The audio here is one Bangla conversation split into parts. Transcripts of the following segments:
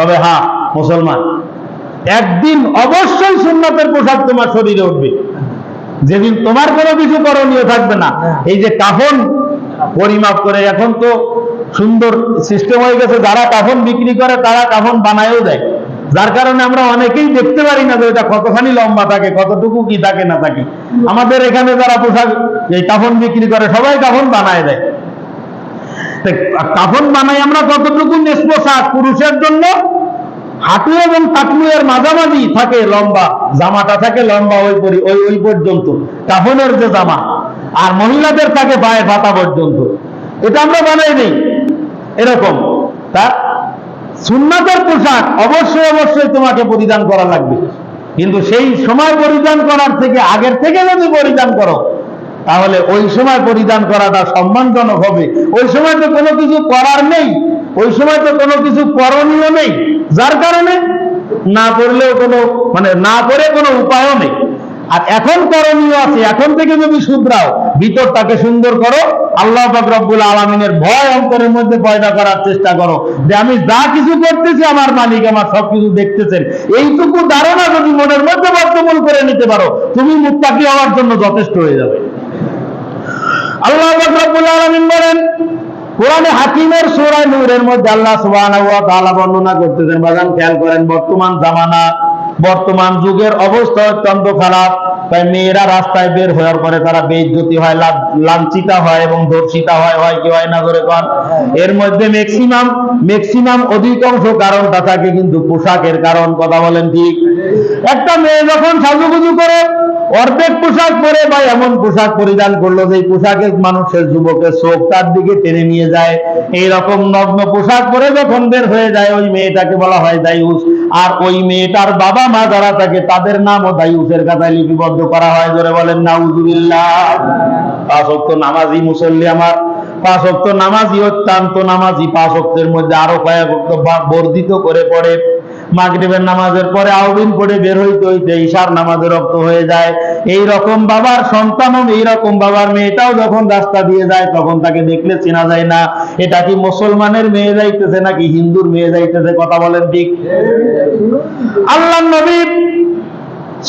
তবে হ্যাঁ মুসলমান, একদিন অবশ্যই সুন্নতের পোশাক তোমার শরীরে উঠবে। যেদিন তোমার কোনো কিছু করণীয় থাকবে না। এই যে কাফন, পরিমাপ করে, এখন তো সুন্দর সিস্টেম হয়ে গেছে, যারা কাফন বিক্রি করে, তারা কাফন বানায়ও দেয়। যার কারণে আমরা অনেকেই দেখতে পারি না যে এটা কতখানি লম্বা থাকে, কতটুকু কি থাকে, না থাকে। আমাদের এখানে যারা পোশাক, এই কাফন বিক্রি করে, সবাই কাফন বানায় দেয়। কাফন বানাই আমরা কতটুকু নেস পোশাক পুরুষের জন্য হাঁটু এবং টাকলুয়ের মাঝামাঝি থাকে লম্বা, জামাটা থাকে লম্বা ওই পরি- ওই ওই পর্যন্ত, কাফনের যে জামা, আর মহিলাদের থাকে পায়ে পাতা পর্যন্ত। এটা আমরা বানাই নেই, এরকম। তা সুন্নাতের পোশাক অবশ্যই অবশ্যই তোমাকে পরিধান করা লাগবে। কিন্তু সেই সময় পরিধান করার থেকে, আগের থেকে যদি পরিধান করো তাহলে ওই সময় পরিধান করাটা সম্মানজনক হবে। ওই সময় তো কোনো কিছু করার নেই। ওই সময় তো কোনো কিছু করণীয় নেই। যার কারণে না করলেও কোনো মানে না করে কোনো উপায়ও নেই। আর এখন করণীয় আছে। এখন থেকে যদি শুধরাও, ভিতরটাকে সুন্দর করো। আল্লাহ রব্বুল আলমিনের ভয় অন্তরের মধ্যে পয়দা করার চেষ্টা করো। যে আমি যা কিছু করতেছি, আমার মালিক আমার সবকিছু দেখতেছেন। এইটুকু ধারণা যদি মনের মধ্যে বর্তমান করে নিতে পারো, তুমি মুক্তাকি হওয়ার জন্য যথেষ্ট হয়ে যাবে। আল্লাহ আলমিন বলেন, কোরআনে হাকিমের সূরা নূরের মধ্যে আল্লাহ তাআলা বর্ণনা করতেছেন বাজান খেয়াল করেন, বর্তমান জামানা বর্তমান যুগের অবস্থা অত্যন্ত খারাপ। তাই মেয়েরা রাস্তায় বের হওয়ার পরে তারা বেইজ্জতি হয় লাঞ্ছিতা হয় এবং ধর্ষিতা হয় হয় কি, হয় না করে কন? এর মধ্যে ম্যাক্সিমাম ম্যাক্সিমাম অধিকাংশ কারণটা থাকে কিন্তু পোশাকের কারণ, কথা বলেন ঠিক? একটা মেয়ে যখন সাজুগুজু করে, অর্ধেক পোশাক পরে বা এমন পোশাক পরিধান করল যে এই পোশাকে মানুষের যুবকের চোখ তার দিকে টেনে নিয়ে যায়। এই রকম নগ্ন পোশাক পরে যখন বের হয়ে যায়, ওই মেয়েটাকে বলা হয় দায়ুস। আর ওই মেয়েটার বাবা মা যারা থাকে, তাদের নাম নামও দায়ুসের খাতায় লিপিবদ্ধ করা হয়। ধরে বলেন, নাউজুবিল্লাহ। পাঁচ অক্ত নামাজি মুসল্লি আমার, পাঁচ নামাজি অত্যন্ত নামাজি পাঁচ মধ্যে আরও কয়েক বর্ধিত করে পড়ে। মাগরিবের নামাজের পরে আউবিন পড়ে বের হইতে হইতে ঈশার নামাজের রক্ত হয়ে যায়। এই রকম বাবার সন্তানও এই রকম বাবার মেয়েটাও যখন রাস্তা দিয়ে যায়, তখন তাকে দেখলে চেনা যায় না, এটা কি মুসলমানের মেয়ে যাইতেছে নাকি হিন্দুর মেয়ে যাইতেছে, কথা বলেন ঠিক? আল্লাহ নবী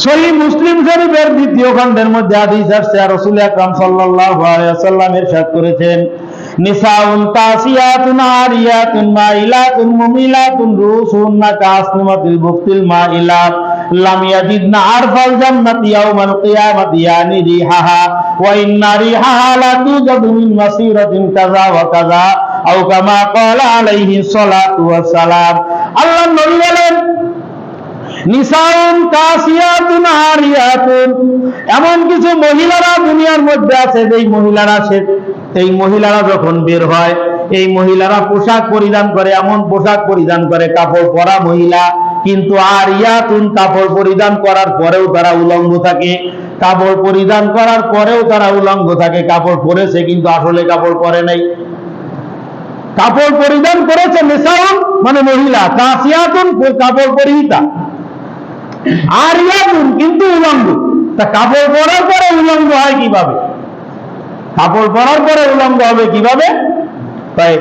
সহি মুসলিম শরীফের দ্বিতীয় খণ্ডের মধ্যে হাদিস আসছে, আর রাসূল আকরাম আলাইহি ওয়াসাল্লাম ইরশাদ করেছেন নিসাউন কাসিয়াতুন আরিয়াতুন মাইলাতুন মুমিলাতুন কাসনিমাতিল বুক্তিল লাম আরফাল জান্নাতি ইয়াউমাল কিয়ামাতি ইয়ানি রিহাহা ওয়া ইন্না রিহাহা লা তুজাদু মিন মাসিরাতিন কাযা ওয়া কাযা আও কামা ক্বালা আলাইহি ওয়াস সালাম। আল্লাহ নবী বলেন নিসাউন কাসিয়াতুন আরিয়াতুন এমন কিছু মহিলারা দুনিয়ার মধ্যে আছে, যেই মহিলারা সে এই মহিলারা যখন বের হয়, এই মহিলারা পোশাক পরিধান করে, এমন পোশাক পরিধান করে, কাপড় পরা মহিলা। কিন্তু আরিয়াতুন কাপড় পরিধান করার পরেও তারা উলঙ্গ থাকে। কাপড় পরিধান করার পরেও তারা উলঙ্গ থাকে। কাপড় পরেছে কিন্তু আসলে কাপড় পরে নাই। কাপড় পরিধান করেছে নিসাউন মানে মহিলা। কাসিয়াতুন কাপড় পরিহিতা। আর ইয়াকুন কিন্তু উলঙ্গ। তা কাপড় পরার পরে উলঙ্গ হয় কীভাবে? কাপড় পরার পরে উলঙ্গ হবে কীভাবে? তাই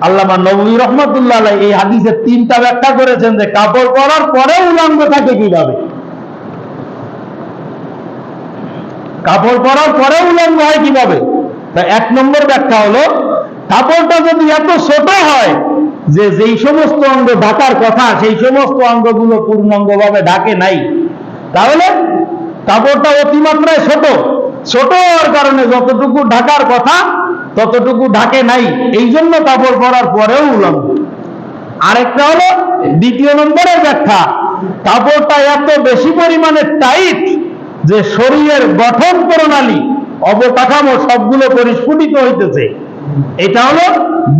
আল্লামা নবী রহমতুল্লাহ এই হাদিসের তিনটা ব্যাখ্যা করেছেন যে কাপড় পরার পরে উলঙ্গ থাকে কীভাবে? কাপড় পরার পরে উলঙ্গ হয় কীভাবে? তা এক নম্বর ব্যাখ্যা হলো, কাপড়টা যদি এত ছোট হয় যে যেই সমস্ত অঙ্গ ঢাকার কথা, সেই সমস্ত অঙ্গগুলো পূর্ণাঙ্গভাবে ঢাকে নাই। তাহলে কাপড়টা অতিমাত্রায় ছোট। ছোট হওয়ার কারণে যতটুকু ঢাকার কথা, ততটুকু ঢাকে নাই। এই জন্য কাপড় পরার পরেও উলঙ্গ। আরেকটা হলো, দ্বিতীয় নম্বরের ব্যাখ্যা, কাপড়টা এত বেশি পরিমাণে টাইট যে শরীরের গঠন প্রণালী, অবকাঠামো সবগুলো পরিস্ফুটিত হইতেছে। এটা হলো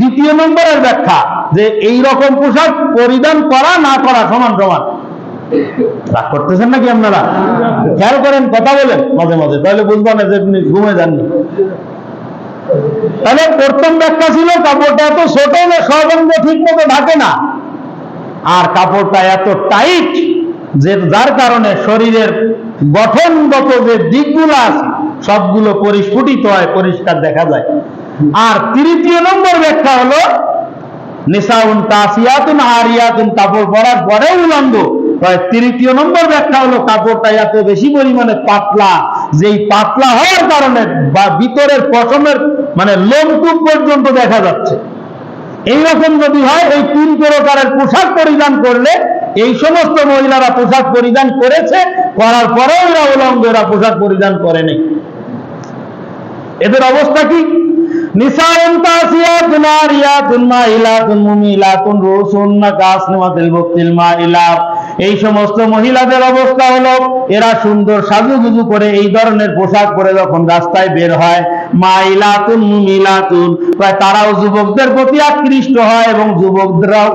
দ্বিতীয় নম্বরের ব্যাখ্যা, যে এই রকম পোশাক পরিধান করা, না করা সমান সমান। রাগ করতেছেন নাকি আপনারা? খেয়াল করেন, কথা বলেন মাঝে মাঝে, তাহলে যে আপনি ঘুমে যাননি। তাহলে প্রথম ব্যাখ্যা ছিল, কাপড়টা এত ছোট যে ঠিক মতো ঢাকে না। আর কাপড়টা এত টাইট যে যার কারণে শরীরের গঠনগত যে দিকগুলো আছে, সবগুলো পরিস্ফুটিত হয়, পরিষ্কার দেখা যায়। আর তৃতীয় নম্বর ব্যাখ্যা হলো, নিসাউন কাসিয়াতুন আরিয়াতুন, কাপড় পরার পরেও উলঙ্গ। তৃতীয় নম্বর ব্যাখ্যা হলো, কাপড়টা এত বেশি পরিমাণে পাতলা, যেই পাতলা হওয়ার কারণে বা ভিতরের পশমের মানে লোমটুক পর্যন্ত দেখা যাচ্ছে। এইরকম যদি হয়, এই তিন প্রকারের পোশাক পরিধান করলে, এই সমস্ত মহিলারা পোশাক পরিধান করেছে, করার পরেও এরা উলঙ্গ, এরা পোশাক পরিধান করেনি। এদের অবস্থা কি? নিসাউন কাসিয়াতুন আরিয়াতুন মাইলাতুন মুমিলাতুন রুসুন্না কাসনিমাতিল বুক্তিল মাইলাত। এই সমস্ত মহিলাদের অবস্থা হলো, এরা সুন্দর সাজুগুজু করে এই ধরনের পোশাক পরে যখন রাস্তায় বের হয়, মাইলাতুন প্রায় তারাও যুবকদের প্রতি আকৃষ্ট হয় এবং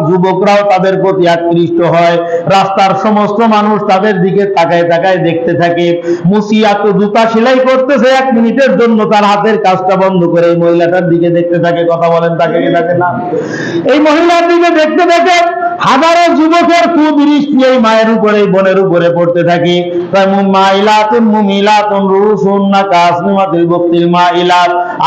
যুবকরাও তাদের প্রতি আকৃষ্ট হয়। রাস্তার সমস্ত মানুষ তাদের দিকে তাকায় তাকায় দেখতে থাকে। মুসিয়াত জুতা সেলাই করতেছে এক মিনিটের জন্য, তার হাতের কাজটা বন্ধ করে এই মহিলাটার দিকে দেখতে থাকে। কথা বলেন তাকে না? এই মহিলার দিকে দেখতে দেখে হাজারো যুবকের কুদৃষ্টি এই মায়ের উপরে বোনের উপরে পড়তে থাকে।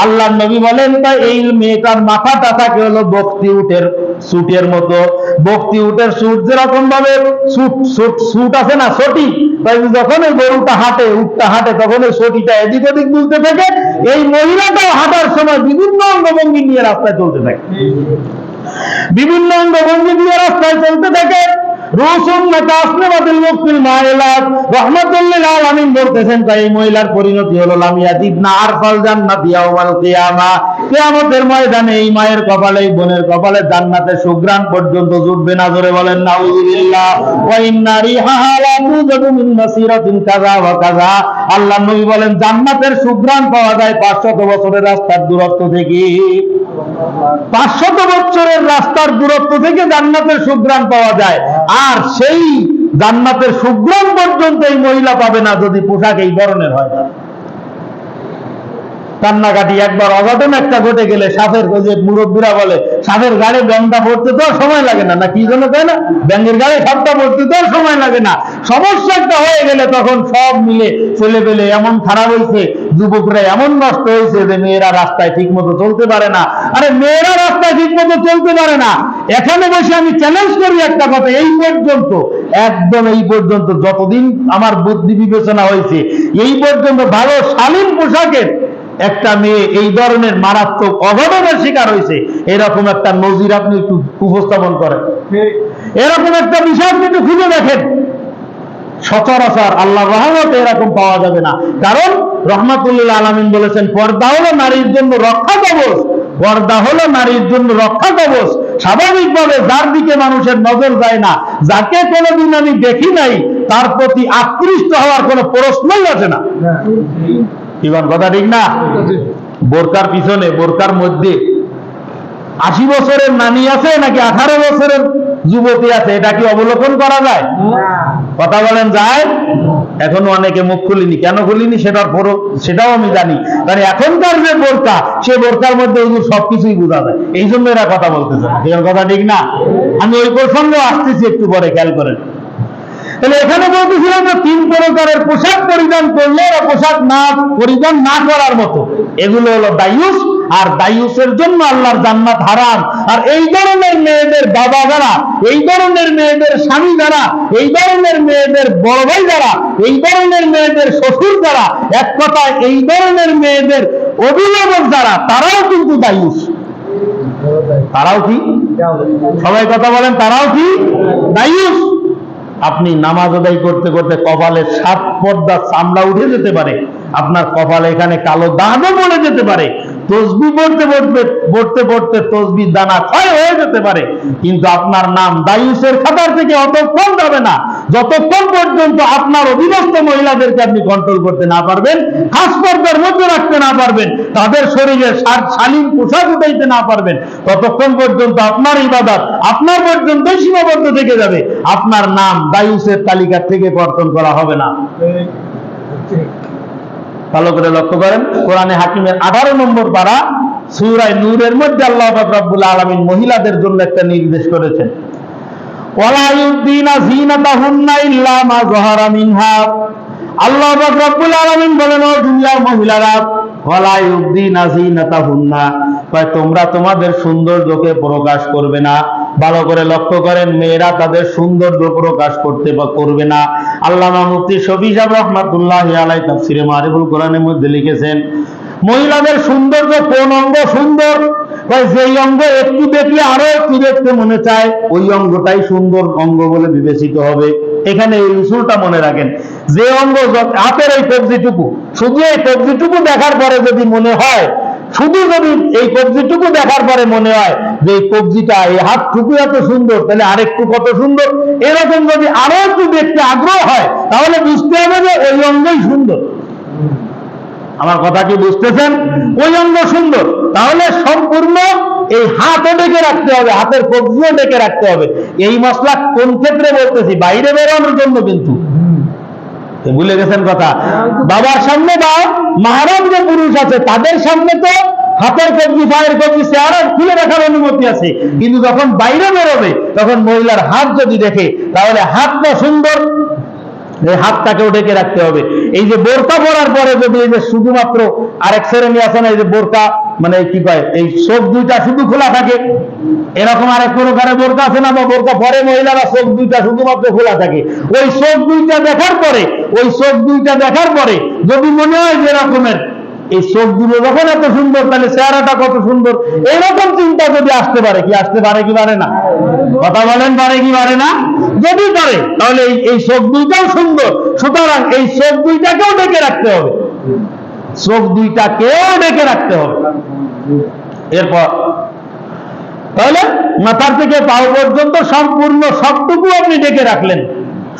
আল্লাহর নবী বলেন, তাই এই মেয়েটার মাথাটা থাকে হলো বক্তি উটের সুটের মতো। বক্তি উটের সুট যেরকম ভাবে সুট সুট সুট আছে না, সটি? তাই যখন এই গরুটা হাঁটে, উটটা হাঁটে, তখন এই সটিটা এদিক ওদিক দুলতে থাকে। এই মহিলাটাও হাঁটার সময় বিভিন্ন অঙ্গভঙ্গি নিয়ে রাস্তায় চলতে থাকে। বিভিন্ন অঙ্গভঙ্গি দিয়ে রাস্তায় চলতে থাকে রসুন তাসলিমাতুল মুক্তিল মাইলাত রহমাতুল্লিল আলামিন বলতেছেন তাই মহিলার পরিণতি হলো লামিয়াতিব না আর সলজান না দিয়া ইয়াউমাল কিয়ামা। কিয়ামতের ময়দানে এই মায়ের কপালে, এই বোনের কপালে জান্নাতের সুগ্রাণ পর্যন্ত জুটবে না ধরে বলেন আল্লাহ নবী বলেন, জান্নাতের পাওয়া যায় 500 বছরের রাস্তার দূরত্ব থেকে। পাঁচশত বছরের রাস্তার দূরত্ব থেকে জান্নাতের সুগ্রাণ পাওয়া যায়। আর সেই জান্নাতের সুগ্রাণ পর্যন্ত এই মহিলা পাবে না যদি পোশাক এই ধরনের হয়। কান্নাকাটি একবার অঘটন একটা ঘটে গেলে সাপের যে মুরব্বীরা বলে, সাপের গাড়ি ব্যাংকটা পড়তে তো সময় লাগে না। না, কি জন্য তাই না? ব্যাংকের গাড়ি সাপটা পড়তে তো সময় লাগে না। সমস্যা একটা হয়ে গেলে তখন সব মিলে ছেলে পেলে এমন খারাপ হয়েছে, যুবকরা এমন নষ্ট হয়েছে যে মেয়েরা রাস্তায় ঠিক মতো চলতে পারে না। আরে মেয়েরা রাস্তায় ঠিক মতো চলতে পারে না। এখানে বসে আমি চ্যালেঞ্জ করি একটা কথা, এই পর্যন্ত, একদম এই পর্যন্ত যতদিন আমার বুদ্ধি বিবেচনা হয়েছে, এই পর্যন্ত ভালো শালীন পোশাকের একটা মেয়ে এই ধরনের মারাত্মক অঘটনের শিকার হয়েছে, এরকম একটা নজির আপনি একটু উপস্থাপন করেন। এরকম একটা বিষয় আপনি একটু খুঁজে দেখেন। সচরাচর আল্লাহ রহমতে এরকম পাওয়া যাবে না। কারণ রহমাতুল্লাহ আলমিন বলেছেন, পর্দা হলো নারীর জন্য রক্ষা কবচ, পর্দা হলো নারীর জন্য রক্ষা কবচ। স্বাভাবিকভাবে যার দিকে মানুষের নজর যায় না, যাকে কোনোদিন আমি দেখি নাই, তার প্রতি আকৃষ্ট হওয়ার কোনো প্রশ্নই আছে না। ইমান কথা ঠিক না? বোরকার পিছনে, বোরকার মধ্যে। আশি বছরের নানি আছে নাকি আঠারো বছরের যুবতী আছে? এটা কি অবলোকন করা যায়? কথা বলেন, যায়? এখনও অনেকে মুখ খুলিনি। কেন খুলিনি? সেটার পরও সেটাও আমি জানি। কারণ এখনকার যে বোরকা, সে বোরকার মধ্যে হুজুর সবকিছুই বোঝা যায়। এই জন্য এরা কথা না। এর কথা ঠিক না? আমি ওই প্রসঙ্গে আসতেছি একটু পরে, খেয়াল করেন। তাহলে এখানে বলতেছিলাম যে তিন প্রকারের পোশাক পরিধান করলে পোশাক না, পরিধান না করার মতো। এগুলো হলো দায়ুস, আর দায়ুসের জন্য আল্লাহর জান্নাত হারাম। আর এই ধরনের মেয়েদের বাবা যারা, এই ধরনের মেয়েদের স্বামী যারা, এই ধরনের মেয়েদের বড় ভাই যারা, এই ধরনের মেয়েদের শ্বশুর যারা, এক কথায় এই ধরনের মেয়েদের অভিভাবক যারা, তারাও কিন্তু দায়ুস। তারাও কি? সবাই কথা বলেন, তারাও কি? দায়ুস। আপনি নামাজ আদায় করতে করতে কপালে সাত পর্দা চামড়া উঠে যেতে পারে। আপনার কপালে এখানে কালো দাগও পড়ে যেতে পারে। তসবি পড়তে পড়তে পড়তে পড়তে তসবির দানা ক্ষয় হয়ে যেতে পারে। কিন্তু আপনার নাম দায়ুসের খাতার থেকে অত অতক্ষণ যাবে না। যতক্ষণ পর্যন্ত আপনার অধীনস্থ মহিলাদেরকে আপনি কন্ট্রোল করতে না পারবেন, খাস পর্দার মধ্যে রাখতে না পারবেন, তাদের শরীরে শালীন পোশাক উঠাইতে না পারবেন, ততক্ষণ পর্যন্ত আপনার ইবাদত আপনার পর্যন্ত সীমাবদ্ধ থেকে যাবে। আপনার নাম দায়ুসের তালিকা থেকে কর্তন করা হবে না। ভালো করে লক্ষ্য করেন, কোরআনে হাকিমের আঠারো নম্বর পারা, সুরায় নূরের মধ্যে আল্লাহ রব্বুল আলামিন মহিলাদের জন্য একটা নির্দেশ করেছেন। আল্লাহ তোমরা তোমাদের সৌন্দর্যকে প্রকাশ করবে না। ভালো করে লক্ষ্য করেন, মেয়েরা তাদের সৌন্দর্য প্রকাশ করতে বা করবে না। আল্লামা মুফতি শফি সাহেব রহমাতুল্লাহ আলাই তাফসিরে মারিফুল কোরআনের মধ্যে লিখেছেন মহিলাদের সৌন্দর্য কোন অঙ্গ সুন্দর যেই অঙ্গ একটু দেখলে আরও একটু দেখতে মনে চায়, ওই অঙ্গটাই সুন্দর অঙ্গ বলে বিবেচিত হবে। এখানে এই উসুলটা মনে রাখেন, যে অঙ্গ হাতের এই কবজিটুকু, শুধু এই কবজিটুকু দেখার পরে যদি মনে হয়, শুধু যদি এই কবজিটুকু দেখার পরে মনে হয় যে এই কবজিটা, এই হাতটুকু এত সুন্দর, তাহলে আরেকটু কত সুন্দর। এরকম যদি আরও একটু দেখতে আগ্রহ হয়, তাহলে বুঝতে হবে যে ওই অঙ্গই সুন্দর। আমার কথা কি বুঝতেছেন? ওই অঙ্গ সুন্দর। তাহলে সম্পূর্ণ এই হাতও ডেকে রাখতে হবে, হাতের কবজিও ডেকে রাখতে হবে। এই মশলা কোন ক্ষেত্রে বলতেছি? বাইরে বেরোনোর জন্য কিন্তু। ভুলে গেছেন কথা। বাবার সামনে বা মাহারাম যে পুরুষ আছে, তাদের সামনে তো হাতের কবজি, পায়ের কবজি চেহারা খুলে রাখার অনুমতি আছে। কিন্তু যখন বাইরে বেরোবে, তখন মহিলার হাত যদি দেখে, তাহলে হাতটা সুন্দর হাতটাকেও ডেকে রাখতে হবে। এই যে বোরকা পরার পরে যদি এই যে শুধুমাত্র আরেক শ্রেণি আছে না, এই যে বোরকা মানে কি কয়, এই চোখ দুইটা শুধু খোলা থাকে। এরকম আরেক প্রকারের বোরকা আছে না, বা বোরকা পরে মহিলারা চোখ দুইটা শুধুমাত্র খোলা থাকে। ওই চোখ দুইটা দেখার পরে, ওই চোখ দুইটা দেখার পরে যদি মনে হয় যে এরকমের, এই চোখ দুটো যখন এত সুন্দর, তাহলে চেহারাটা কত সুন্দর, এরকম চিন্তা যদি আসতে পারে, কি আসতে পারে কি পারে না? কথা বলেন, পারে কি পারে না? যদি পারে, তাহলে এই চোখ দুইটাও সুন্দর। সুতরাং এই চোখ দুইটাকেও ডেকে রাখতে হবে। চোখ দুইটাকেও ডেকে রাখতে হবে। এরপর, তাহলে মাথার থেকে পাও পর্যন্ত সম্পূর্ণ সবটুকু আপনি ডেকে রাখলেন।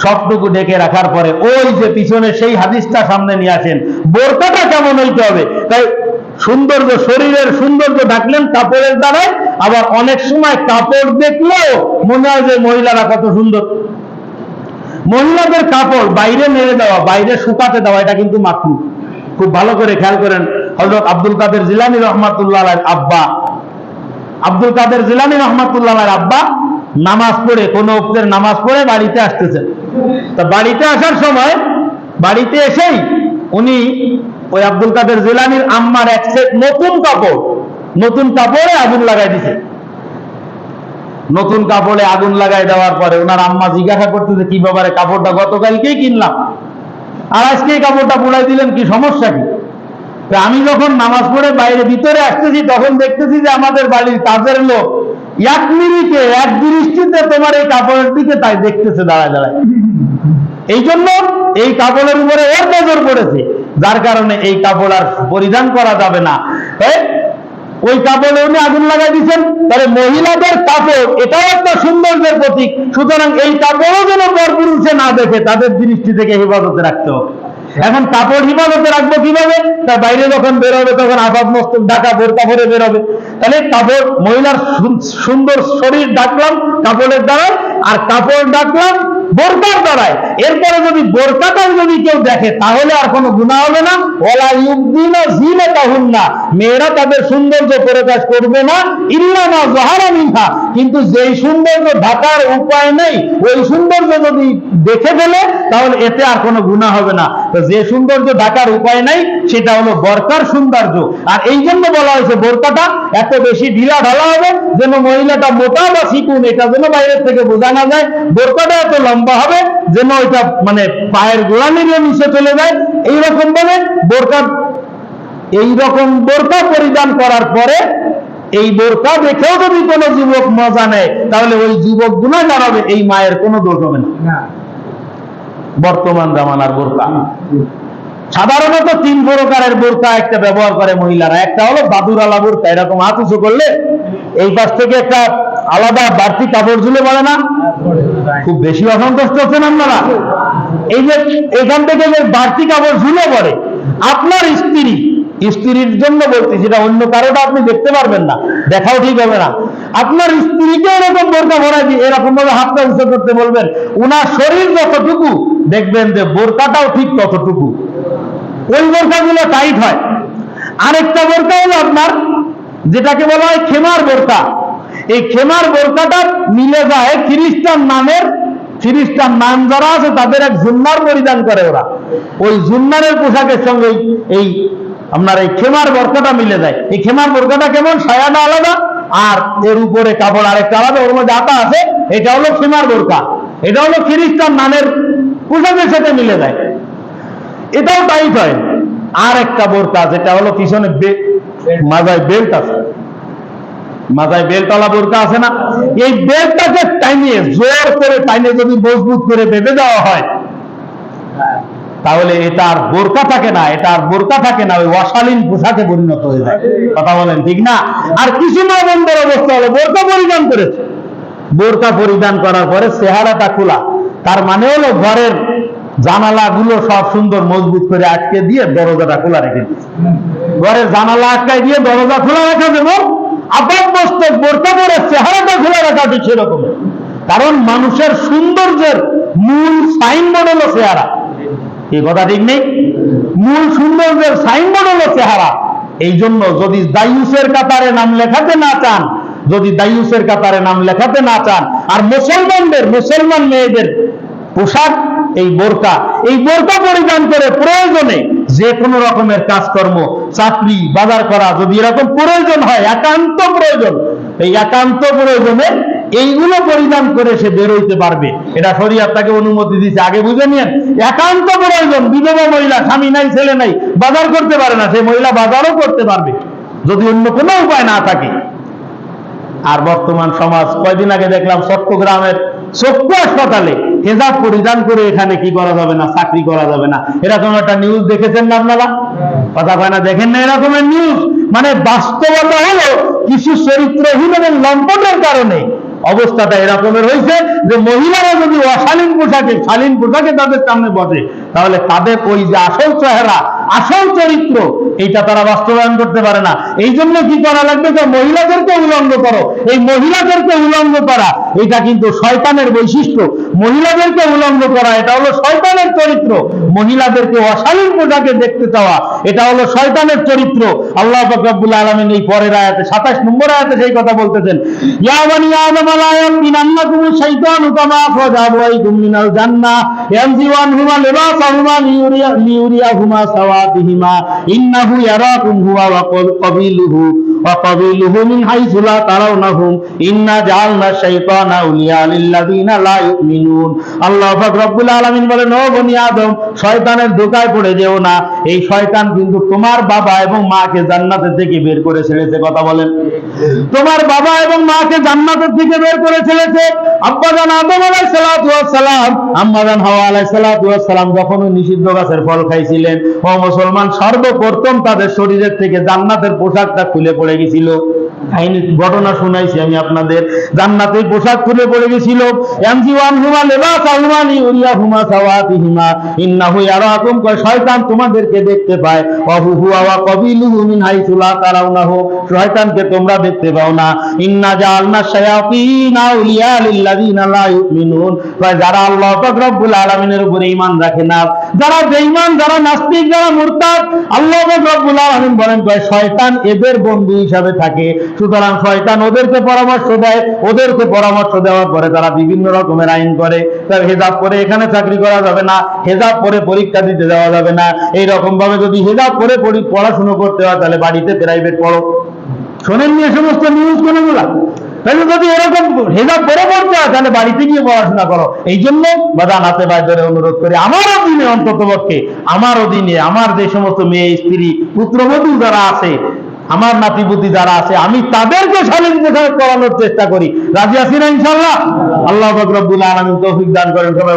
সবটুকু ডেকে রাখার পরে ওই যে পিছনে সেই হাদিসটা সামনে নিয়ে আসেন। বোরকাটা কেমন হইতে হবে? তাই সৌন্দর্য, শরীরের সৌন্দর্য ঢাকলেন কাপড়ের দ্বারায়, আবার অনেক সময় কাপড় দেখলেও মনে হয় যে মহিলারা কত সুন্দর। মহিলাদের কাপড় বাইরে মেরে দেওয়া, বাইরে শুকাতে দেওয়া, এটা কিন্তু মাকরু খুব ভালো করে খেয়াল করেন হজরত আব্দুল কাদের জিলানি রহমাতুল্লাহ আব্বা। আব্দুল কাদের জিলানি রহমাতুল্লাহ আব্বা নামাজ পড়ে, কোন উক্তের নামাজ পড়ে বাড়িতে আসতেছেন তা বাড়িতে আসার সময় বাড়িতে এসেই উনি ওই আব্দুল কাদের জিলানির আম্মার এক সেট নতুন কাপড়, নতুন কাপড়ে আগুন লাগাই দিছে। নতুন কাপড়ে আগুন লাগাই দেওয়ার পরে ওনার আম্মা জিজ্ঞাসা করতেছে, কি ব্যাপারে কাপড়টা গতকালকেই কিনলাম? আর আজকে কাপড়টা পুড়াই দিলেন, কি সমস্যা কি? আমি যখন নামাজ পড়ে বাইরে ভিতরে আসতেছি, তখন দেখতেছি যে আমাদের বাড়ির কাজের লোক এক মিনিটে এক দৃষ্টিতে তোমার এই কাপড়ের দিকে তাই দেখতেছে, দাঁড়ায় দাঁড়ায়। এই জন্য এই কাপড়ের উপরে ওর নজর পড়েছে, যার কারণে এই কাপড় আর পরিধান করা যাবে না। ওই কাপড়ে উনি আগুন লাগাই দিচ্ছেন তাহলে মহিলাদের কাপড়, এটাও একটা সৌন্দর্যের প্রতীক। সুতরাং এই কাপড়ও যেন পরপুরুষে না দেখে, তাদের দৃষ্টি থেকে হেফাজতে রাখতে হবে। এখন কাপড় হিফাজতে রাখব কীভাবে? তার বাইরে যখন বেরোবে, তখন আপাত মস্তক ঢাকা বোরকা ভরে বেরোবে। তাহলে কাপড় মহিলার সুন্দর শরীর ডাকলাম কাপড়ের দ্বারা আর কাপড় ডাকলাম বোরকার দ্বারায় এরপরে যদি বোরকাটা যদি কেউ দেখে, তাহলে আর কোনো গুণা হবে না। ওলা ইউদ্দিনা জিনে তাহুন না মেয়েরা তাদের সৌন্দর্য প্রকাশ করবে না। ইল্লা মা জাহারা মিনহা। কিন্তু যেই সৌন্দর্য ঢাকার উপায় নেই, ওই সৌন্দর্য যদি দেখে ফেলে, তাহলে এতে আর কোনো গুণা হবে না। তো যে সৌন্দর্য ঢাকার উপায় নেই, সেটা হলো বরকার সৌন্দর্য। আর এই জন্য বলা হয়েছে, বোরকাটা এত বেশি ঢিলা ঢালা হবে যেন মহিলাটা মোটা বা চিকুন এটা যেন বাইরের থেকে বোঝা না যায়। বোরকাটা এত লম্বা হবে যেন এটা মানে পায়ের গোড়ালিরও নিচে চলে যায়। এইরকম ভাবে বোরকা এইরকম বোরকা পরিধান করার পরে এই বোরকা দেখেও যদি কোনো যুবক মজা নেয় তাহলে ওই যুবক গুণা জানাবে এই মায়ের কোনো দোষ হবে না। বর্তমান জামানার বোরকা। সাধারণত তিন প্রকারের বোরকা একটা ব্যবহার করে মহিলারা। একটা হলো বাদুরালা বোরকা এরকম হাত উঁচু করলে এই পাশ থেকে একটা আলাদা বাড়তি কাপড় ঝুলে পড়ে না? খুব বেশি অসন্তুষ্ট হচ্ছেন আপনারা। এই যে এখান থেকে যে বাড়তি কাপড় ঝুলে পড়ে, আপনার স্ত্রী, স্ত্রীর জন্য বলছি, সেটা অন্য কারোটা আপনি দেখতে পারবেন না, দেখাও ঠিক হবে না। আপনার স্ত্রীকে এরকম বোরকা ভরা দিয়ে এরকম ভাবে হাতটা উঁচু করতে বলবেন, উনার শরীর যতটুকু, দেখবেন যে বোরকাটাও ঠিক ততটুকু। ওই বোরকাগুলো টাইট হয়। আরেকটা বোরকা হলো আপনার, যেটাকে বলা হয় খেমার বোরকা এই খেমার বোরকাটা মিলে যায়। খ্রিস্টান নামের, খ্রিস্টান নাম যারা আছে তাদের এক জুন্নার পরিধান করে ওরা। ওই জুন্নারের পোশাকের সঙ্গে এই- আপনার এই খেমার বোরকাটা মিলে যায়। এই খেমার বোরকাটা কেমন? সায়াটা আলাদা, আর এর উপরে কাপড় আরেকটা আলাদা, ওর মধ্যে আটা আছে, এটা হলো খেমার বোরকা এটা হলো খ্রিস্টান নামের পোশাকের সাথে মিলে যায়। এটাও টাইট হয়। আর একটা বোরকা যেটা হলো পিছনে মাথায় বেল্ট আছে। মাথায় বেল্টওয়ালা বোরকা আছে না? এই বেল্টটাকে টাইনিয়ে জোর করে টাইনে যদি মজবুত করে বেঁধে দেওয়া হয়, তাহলে এটা আর বোরকা থাকে না, এটা আর বোরকা থাকে না, ওই অশালীন পোশাকে পরিণত হয়ে যায়। কথা বলেন, ঠিক না? আর কিছু না বন্ধের অবস্থা হলো, বোরকা পরিধান করেছে। বোরকা পরিধান করার পরে চেহারাটা খোলা। তার মানে হলো ঘরের জানালাগুলো সব সুন্দর মজবুত করে আটকে দিয়ে দরজাটা খোলা রেখে দিয়েছে। ঘরের জানালা আটকায় দিয়ে দরজা খোলা রাখা যেমন আপাত মস্তক বোরকা পরে চেহারাটা খোলা রাখা ঠিক সেরকম। কারণ মানুষের সৌন্দর্যের মূল সাইনবোর্ড হলো চেহারা। এই কথা ঠিক নেই? মূল সৌন্দর্যের সাইনবোর্ড হলো চেহারা। এই জন্য যদি দায়ুসের কাতারে নাম লেখাতে না চান, যদি দায়ুসের কাতারে নাম লেখাতে না চান, আর মুসলমানদের, মুসলমান মেয়েদের পোশাক, এই বোরকা এই বোরকা পরিধান করে প্রয়োজনে যে কোনো রকমের কাজকর্ম, চাকরি, বাজার করা, যদি এরকম প্রয়োজন হয়, একান্ত প্রয়োজন, এই একান্ত প্রয়োজনে এইগুলো পরিধান করে সে বেরোইতে পারবে। এটা শরীয়ত তাকে অনুমতি দিচ্ছে আগে বুঝে নিয়েন, একান্ত প্রয়োজন, বিধবা মহিলা, স্বামী নাই, ছেলে নাই, বাজার করতে পারে না সেই মহিলা বাজারও করতে পারবে, যদি অন্য কোনো উপায় না থাকে। আর বর্তমান সমাজ, কয়দিন আগে দেখলাম চট্টগ্রামের চক্ষু হাসপাতালে। হেজাব পরিধান করে এখানে কি করা যাবে না, চাকরি করা যাবে না। এরকম একটা নিউজ দেখেছেন না আপনারা? কথা কয় না, দেখেন না এরকমের নিউজ মানে বাস্তবতা হলো কিছু চরিত্রহীন এবং লম্পটের কারণে। অবস্থাটা এরকমের হয়েছে যে মহিলারা যদি অশালীন পোশাকে, শালীন পোশাকে তাদের সামনে বসে, তাহলে তাদের ওই যে আসল চেহারা আসল চরিত্র, এইটা তারা বাস্তবায়ন করতে পারে না। এই জন্য কি করা লাগবে যে মহিলাদেরকে উলঙ্গ করো। এই মহিলাদেরকে উলঙ্গ করা, এটা কিন্তু শয়তানের বৈশিষ্ট্য। মহিলাদেরকে উলঙ্গ করা, এটা হলো শয়তানের চরিত্র। মহিলাদেরকে অশালীন পোশাকে দেখতে চাওয়া, এটা হলো শয়তানের চরিত্র। আল্লাহ রব্বুল আলমিন এই পরের আয়াতে, সাতাশ নম্বর আয়াতে সেই কথা বলতেছেন, ইয়া বানি আদম লা ইয়াফতিনান্নাকুম শাইতানু কামা আখরাজা আবওয়াইকুম মিনাল জান্নাহ ইয়ানজিউ আনহুমা লিবাসাহুমা লিউরিয়া, লিউরিয়াহুমা সাওয়াতিহিমা ইন্নাহু ইয়ারাকুম হুয়া ওয়া ক্বাবিলুহু তোমার বাবা এবং মাকে জান্নাতের থেকে বের করে ছেড়েছে। কথা বলেন। তোমার বাবা এবং মাকে জান্নাতের থেকে বের করে ছেড়েছে। আব্বাজান আদম আলাইহিস সালাতু ওয়াস সালাম আম্মাজান হাওয়া আলাইহিস সালাম যখন নিষিদ্ধ গাছের ফল খাইছিলেন, ও মুসলমান সর্বপ্রথম তাদের শরীরের থেকে জান্নাতের পোশাকটা খুলে পড়ে গেছিল কাহিনী ঘটনা শুনাইছি আমি আপনাদের। জান্নাতের পোশাক খুলে পড়ে গেছিল। শয়তান তোমাদেরকে দেখতে পায়। ওয়াহু হুয়া ওয়া কবিলুহু মিন হাইসু লা তারাউনাহু। শয়তানকে তোমরা দেখতে পাও না। ইন্না জাআলনা শায়াতিন আউলিয়া লিল্লাযিনা যারা আল্লাহ পাক রব্বুল আলামিনের উপরে ঈমান রাখে না যারা বেঈমান, যারা নাস্তিক, যারা মুরতাদ আল্লাহ রব্বুল আলামিন বলেন কয় শয়তান এদের বন্ধু হিসাবে থাকে। সুতরাং শয়তান ওদেরকে পরামর্শ দেয়, ওদেরকে পরামর্শ দেওয়ার পরে তারা বিভিন্ন রকমের আইন করে। তার হেজাব পরে এখানে চাকরি করা যাবে না, হেজাব পরে পরীক্ষা দিতে যাওয়া যাবে না। এই রকম ভাবে যদি হেজাব পরে পড়ি- পড়াশুনো করতে হয়, তাহলে বাড়িতে প্রাইভেট পড়ো। শোনেন নিয়ে সমস্ত নিউজ কোনগুলা? তাহলে যদি এরকম হেজাব পরে পড়তে হয়, তাহলে বাড়িতে গিয়ে পড়াশোনা করো। এই জন্য বাদান হাতে বাইরে অনুরোধ করে, আমার অধীনে অন্তত পক্ষে আমার অধীনে, আমার যে সমস্ত মেয়ে, স্ত্রী, পুত্রবধূ যারা আছে, আমার নাতিপুতি যারা আছে, আমি তাদেরকে স্বাধীন করানোর চেষ্টা করি। রাজি আছি না ইনশাল্লাহ আল্লাহ রব্বুল আলমিন তৌফিক দান করেন। সবাই